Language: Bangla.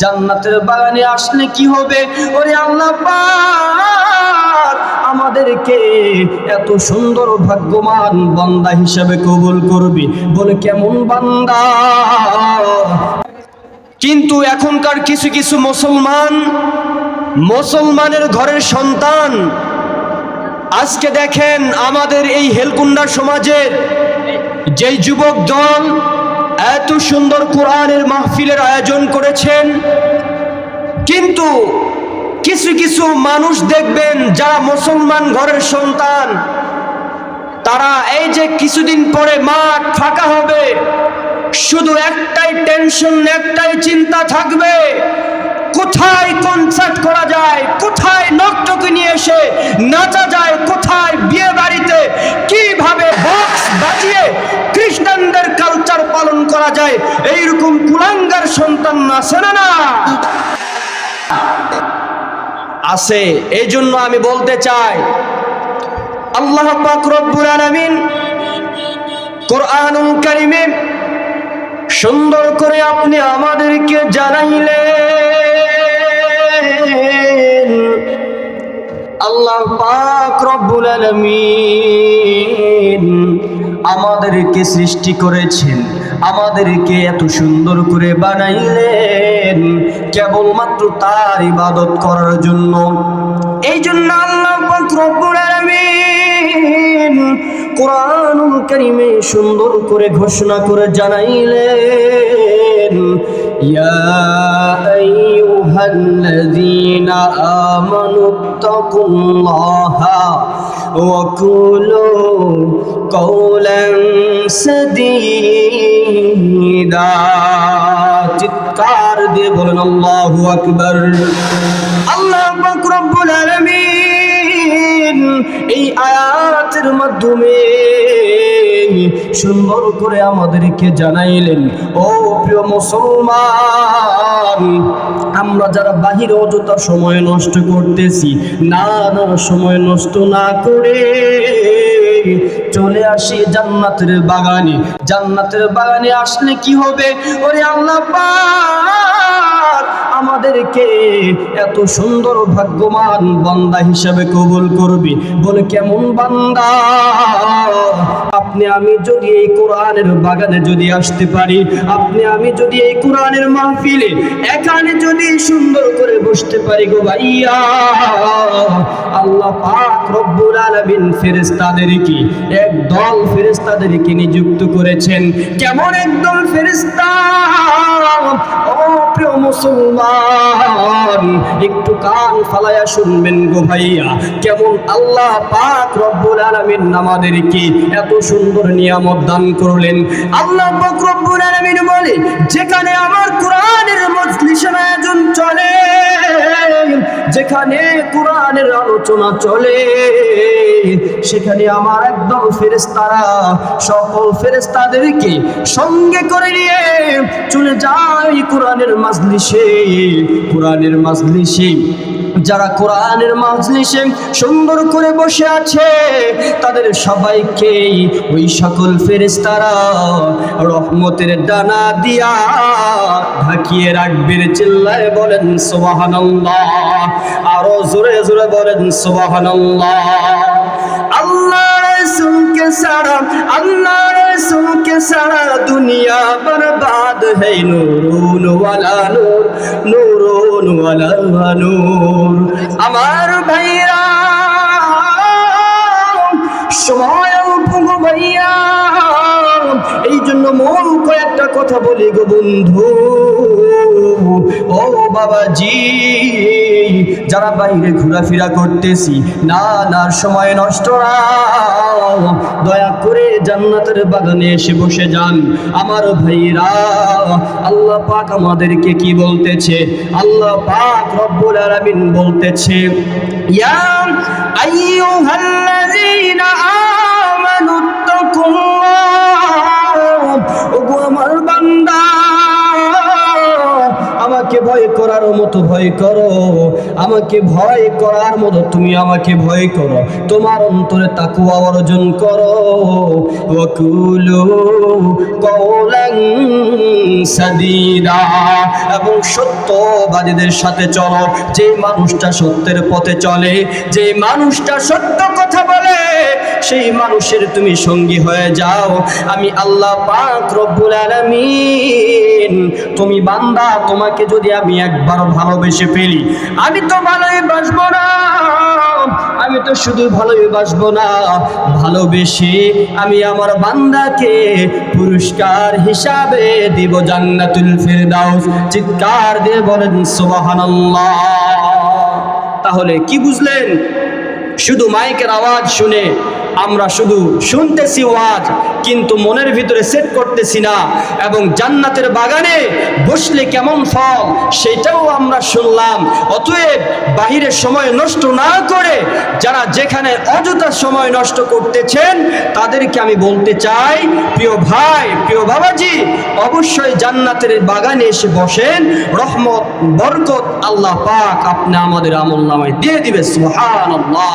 জান্নাতের বাগানে আসলে কি হবে? ওরে আল্লাহ আমাদেরকে এত সুন্দর ভাগ্যবান বান্দা হিসাবে কবুল করবি। বলে, কেমন বান্দা? কিন্তু এখনকার কিছু কিছু মুসলমান, মুসলমানের ঘরের সন্তান, আজকে দেখেন আমাদের এই হেলকুন্ডা সমাজের যেই যুবক দল এত সুন্দর কোরআনের মাহফিলের আয়োজন করেছেন, কিন্তু কিছু কিছু মানুষ দেখবেন যারা মুসলমান ঘরের সন্তান, তারা এই যে কিছুদিন পরে মাঠ ফাঁকা হবে, শুধু একটাই টেনশন একটাই চিন্তা থাকবে। করা যায়, এইরকম কুলাঙ্গার সন্তান আছে না না? আছে এই জন্য আমি বলতে চাই, আল্লাহ পাক রব্বুল আলামিন কোরআনুল কারিমে সুন্দর করে আপনি আমাদেরকে জানাইলেন, আল্লাহ পাক রব্বুল আলামিন আমাদেরকে সৃষ্টি করেছেন, আমাদেরকে এত সুন্দর করে বানাইলেন, কেবলমাত্র তার ইবাদত করার জন্য। এই জন্য আল্লাহ কোরআনুল কারীমে সুন্দর করে ঘোষণা করে জানাইলেন, ইয়া ওয়া কুলু কওলান সাদীদা চিৎকার দিয়ে বলেন আল্লাহ আকবর। আল্লাহ রব্বুল আলামিন এই আয়াতের মাধ্যমে সুন্দর করে আমাদেরকে জানাইলেন, ও প্রিয় মুসলমান, আমরা যারা বাহিরে অযথা সময় নষ্ট করতেছি, না না, সময় নষ্ট না করে চলে আসি জান্নাতের বাগানে। জান্নাতের বাগানে আসলে কি হবে? ওরে আল্লাহ এত সুন্দর ভাগ্যবান বান্দা হিসাবে কবুল করবি। বলে, কেমন বান্দা? আপনি আমি যদি এই কোরআনের বাগানে যদি আসতে পারি, আপনি আমি যদি এই কোরআনের মাহফিলে এখানে যদি সুন্দর করে বসতে পারি গো ভাইয়া, আল্লাহ পাক রব্বুল আলামিন ফেরেশতাদেরকে, এক দল ফেরেশতাদেরকে নিযুক্ত করেছেন। কেমন একদল ফেরেশতা? ও প্রিয় মুসলমান একটু কান ফালায়া শুনবেন গো ভাইয়া। কেমন আল্লাহ পাক রব্বুল আলামিন আমাদেরকে এত সুন্দর নিয়ামত দান করলেন। আল্লাহ পাক রব্বুল আলামিন বলে, যেখানে আমার কোরআনের মজলিসের আয়োজন চলে, যেখানে কোরআনের আলোচনা চলে সেখানে আমার একদম ফেরেস্তারা সকল ফেরেস্তাদেরকে সঙ্গে করে নিয়ে চলে যায় কোরআনের মাজলিসে কোরআনের মাজলিসে। যারা কোরআনের মাজলিসে সুন্দর করে বসে আছে, তাদের সবাইকেই ওই সকল ফেরেস্তারা রহমতের ডানা দিয়া ঢাকিয়ে রাখবেন, চিল্লায় বলেন, সুবহানাল্লাহ। আরও জোরে জোরে বলেন রসুলকে সারা, আল্লাহ রসুলকে সারা দুনিয়া বরবাদ है নূরুন ওয়ালা নূর, নূরুন ওয়ালা নূর। আমার ভাইরা, সময় জন্য মন কয়েকটা কথা বলি গো বন্ধু। ও বাবাজি, যারা বাইরে ঘোরাফেরা করতেছি, না না সময় নষ্ট দয়া করে জান্নাতের বাগানে এসে বসে যান। আমার ভাইরা আল্লাহ পাক আমাদেরকে কি বলতেছে? আল্লাহ পাক রব্বুল আলামিন বলতেছে, ইয়া আইয়ুহাল্লাযীনা মতো ভয় করো। আমাকে ভয় করার মতো তুমি আমাকে ভয় করো। তোমার অন্তরে তাকুয়া অর্জন করো। ওয়াকুলু কওলান সাদীদা। এবং সত্যবাদীদের সাথে চলো। যে মানুষটা সত্যের পথে চলে, যে মানুষটা সত্য কথা বলে, সেই মানুষের তুমি সঙ্গী হয়ে যাও। আমি আল্লাহ পাক রব্বুল আলামিন, তুমি বান্দা, তোমাকে যদি আমি একবার ভালোবেসে ফেলি। আমি তো ভালোই বাসবো না, আমি তো শুধু ভালোই বাসবো না। ভালোবেসে আমি আমার বান্দাকে পুরস্কার হিসাবে দিব জান্নাতুল ফিরদাউস। চিৎকার দিয়ে বলেন, সুবহানাল্লাহ। তাহলে কি বুঝলেন? শুধু মাইকের আওয়াজ শুনে আমরা শুধু শুনতেছি ওয়াজ, কিন্তু মনের ভিতরে সেট করতেছি না। এবং জান্নাতের বাগানে বসলে কেমন ফল, সেটাও আমরা শুনলাম। অতএব বাহিরের সময় নষ্ট না করে যারা যেখানে অযথা সময় নষ্ট করতেছেন, তাদেরকে আমি বলতে চাই, প্রিয় ভাই, প্রিয় বাবাজি, অবশ্যই জান্নাতের বাগানে এসে বসেন। রহমত, বরকত আল্লাহ পাক আপনি আমাদের আমল নামায় দিয়ে দিবে সুহান আল্লাহ